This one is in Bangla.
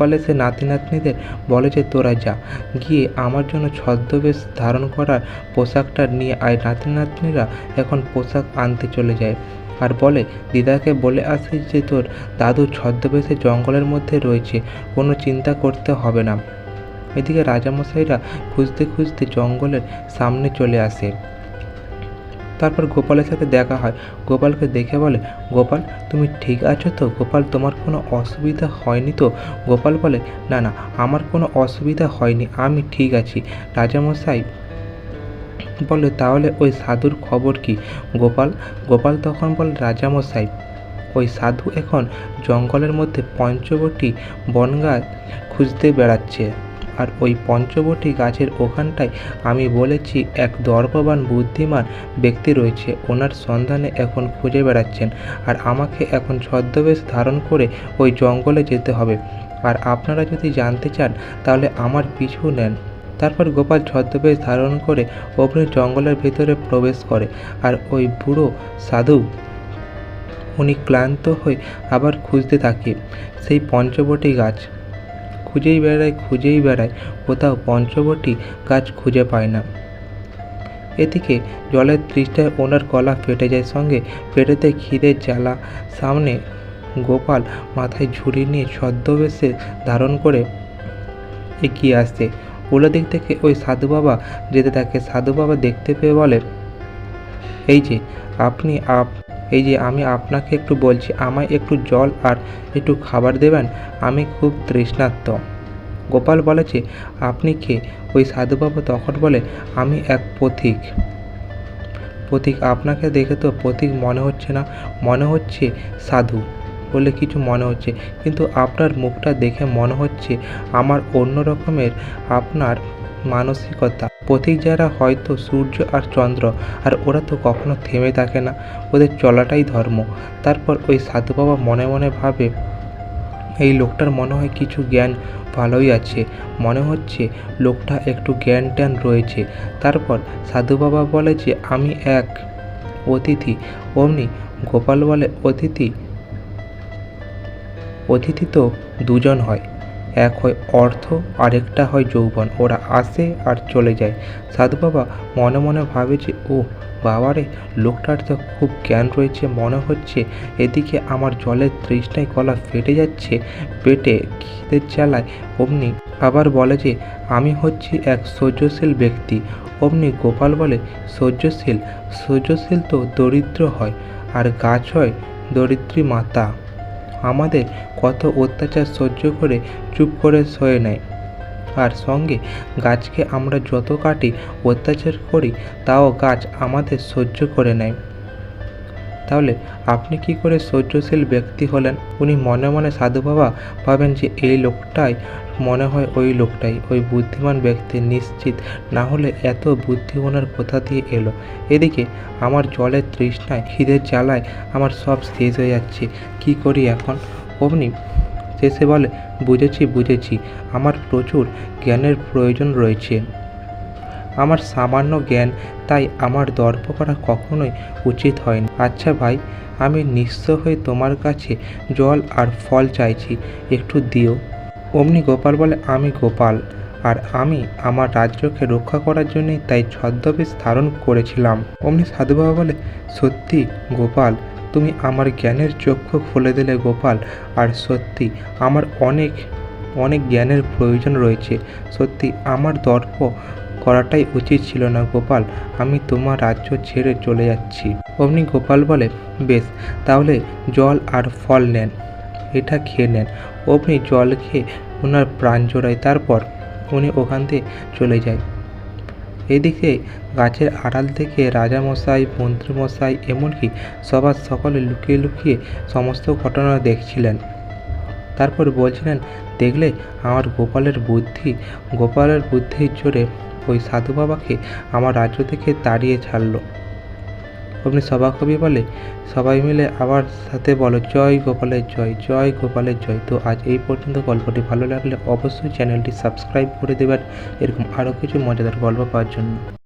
গোপাল সে নাতি নাতনিদের বলে যে, তোরা যা। গিয়ে আমার জন্য ছদ্মবেশ ধারণ করার পোশাকটা নিয়ে আয়। নাতি নাতনিরা এখন পোশাক আনতে চলে যায়। আর বলে, দিদাকে বলে আসিস যে, তোর দাদু ছদ্মবেশে জঙ্গলের মধ্যে রয়েছে। কোনো চিন্তা করতে হবে না। এদিকে রাজামশাইরা খুঁজতে খুঁজতে জঙ্গলের সামনে চলে আসে। তারপর গোপালের সাথে দেখা হয়। গোপালকে দেখে বলে, গোপাল, তুমি ঠিক আছো তো? গোপাল, তোমার কোনো অসুবিধা হয়নি তো? গোপাল বলে, না না, আমার কোনো অসুবিধা হয়নি, আমি ঠিক আছি। রাজামশাই বলে, তাহলে ওই সাধুর খবর কি? গোপাল গোপাল তখন বলে, রাজামশাই, ওই সাধু এখন জঙ্গলের মধ্যে পঞ্চবটি বনগাছ খুঁজতে বেড়াচ্ছে। আর ওই পঞ্চবটি গাছের ওখানটায় আমি বলেছি, এক দর্পবান বুদ্ধিমান ব্যক্তি রয়েছে, ওনার সন্ধানে এখন খুঁজে বেড়াচ্ছেন আর আমাকে এখন ছদ্মবেশ ধারণ করে ওই জঙ্গলে যেতে হবে। আর আপনারা যদি জানতে চান, তাহলে আমার পিছু নেন। তারপর গোপাল ছদ্মবেশ ধারণ করে অগ্নি জঙ্গলের ভেতরে প্রবেশ করে আর ওই বুড়ো সাধু, উনি ক্লান্ত হয়ে আবার খুঁজতে থাকে সেই পঞ্চবটি গাছ। খুঁজেই বেড়ায় খুঁজেই বেড়ায়, কোথাও পঞ্চবটি গাছ খুঁজে পায় না। এদিকে জলের তৃষ্ণায় ওনার গলা ফেটে যায়, সঙ্গে পেটেতে খিদের জ্বালা। সামনে গোপাল মাথায় ঝুড়ি নিয়ে ছদ্মবেশে ধারণ করে এগিয়ে আসছে। উল্টো দিক থেকে ওই সাধু বাবা যেতে থাকে। সাধু বাবা দেখতে পেয়ে বলে, এই যে, আপনি আপ এই যে আমি আপনাকে একটু বলছি, আমায় একটু জল আর একটু খাবার দেবেন? আমি খুব তৃষ্ণার্ত। গোপাল বলেছে, আপনি কে? ওই সাধুবাবু তখন বলে, আমি এক পথিক। পথিক? আপনাকে দেখে তো পথিক মনে হচ্ছে না। মনে হচ্ছে সাধু বলে কিছু মনে হচ্ছে। কিন্তু আপনার মুখটা দেখে মনে হচ্ছে আমার অন্য রকমের। আপনার মানসিকতা। পথিক যারা হয়তো সূর্য আর চন্দ্র, আর ওরা তো কখনো থেমে থাকে না। ওদের চলাটাই ধর্ম। তারপর ওই সাধু বাবা মনে মনে ভাবে, এই লোকটার মনে হয় কিছু জ্ঞান ভালোই আছে। মনে হচ্ছে লোকটা একটু জ্ঞান ট্যান রয়েছে। তারপর সাধু বাবা বলে যে, আমি এক অতিথি। অমনি গোপাল বলে, অতিথি অতিথি তো দুজন হয়। এক হয় অর্থ, আরেকটা হয় যৌবন। ওরা আসে আর চলে যায়। সাধু বাবা মনে মনে ভাবে যে ও বাবারে, লোকটার তো খুব জ্ঞান রয়েছে। মনে হচ্ছে এদিকে আমার জলের তৃষ্ণায় গলা ফেটে যাচ্ছে, পেটে খিদের জ্বালায়। অমনি আবার বলে যে, আমি হচ্ছি এক সহ্যশীল ব্যক্তি। অমনি গোপাল বলে, সহ্যশীল? সহ্যশীল তো দরিদ্র হয়, আর গাছ হয় দরিদ্রী মাতা। আমাদের কত অত্যাচার সহ্য করে চুপ করে সয়ে নেয় আর সঙ্গে গাছকে আমরা যত কাটি অত্যাচার করি, তাও গাছ আমাদের সহ্য করে নেয় তাহলে আপনি কি করে সহ্যশীল ব্যক্তি হলেন? উনি মনে মনে সাধু বাবা ভাবেন যে এই লোকটাই, মনে হয় ওই লোকটাই, ওই বুদ্ধিমান ব্যক্তি নিশ্চিত। না হলে এত বুদ্ধি ওনার কোথা দিয়ে এলো? এদিকে আমার জলের তৃষ্ণায়, খিদের জ্বালায় আমার সব শেষ হয়ে যাচ্ছে। কি করি এখন? অমনি শেষে বলে, বুঝেছি বুঝেছি। আমার প্রচুর জ্ঞানের প্রয়োজন রয়েছে। আমার সামান্য জ্ঞান, তাই আমার দর্প করা কখনোই উচিত হয়নি। আচ্ছা ভাই, আমি নিঃস্ব হয়ে তোমার কাছে জল আর ফল চাইছি, একটু দিও। অমনি গোপাল বলে, আমি গোপাল। আর আমি আমার রাজ্যকে রক্ষা করার জন্যই তাই ছদ্মবেশ ধারণ করেছিলাম। অমনি সাধু বাবা বলে, সত্যি গোপাল, তুমি আমার জ্ঞানের চক্ষু খুলে দিলে গোপাল। আর সত্যি, আমার অনেক অনেক জ্ঞানের প্রয়োজন রয়েছে। সত্যি, আমার দর্প করাটাই উচিত ছিল না, গোপাল। আমি তোমার রাজ্য ছেড়ে চলে যাচ্ছি। অমনি গোপাল বলে, বেশ, তাহলে জল আর ফল নেন। এটা খেয়ে নেন। অমনি জল খেয়ে ওনার প্রাণ জোড়ায়। তারপর উনি ওখান থেকে চলে যায়। এদিকে গাছের আড়াল থেকে রাজামশাই, মন্ত্রীমশাই, এমনকি সবার সকলে লুকিয়ে লুকিয়ে সমস্ত ঘটনা দেখছিলেন। তারপর বলছিলেন, দেখলে আমার গোপালের বুদ্ধি, গোপালের বুদ্ধির জোরে ওই সাধু বাবাকে আমার রাজ্য থেকে তাড়িয়ে ছাড়লো। অমনি সভাকবি বলে, সবাই মিলে আবার সাথে বলো, জয় গোপালের জয় জয় গোপালের জয়। তো আজ এই পর্যন্ত গল্পটি ভালো লাগলে অবশ্যই চ্যানেলটি সাবস্ক্রাইব করে দেবেন। এরকম আরও কিছু মজাদার গল্প পাওয়ার জন্য।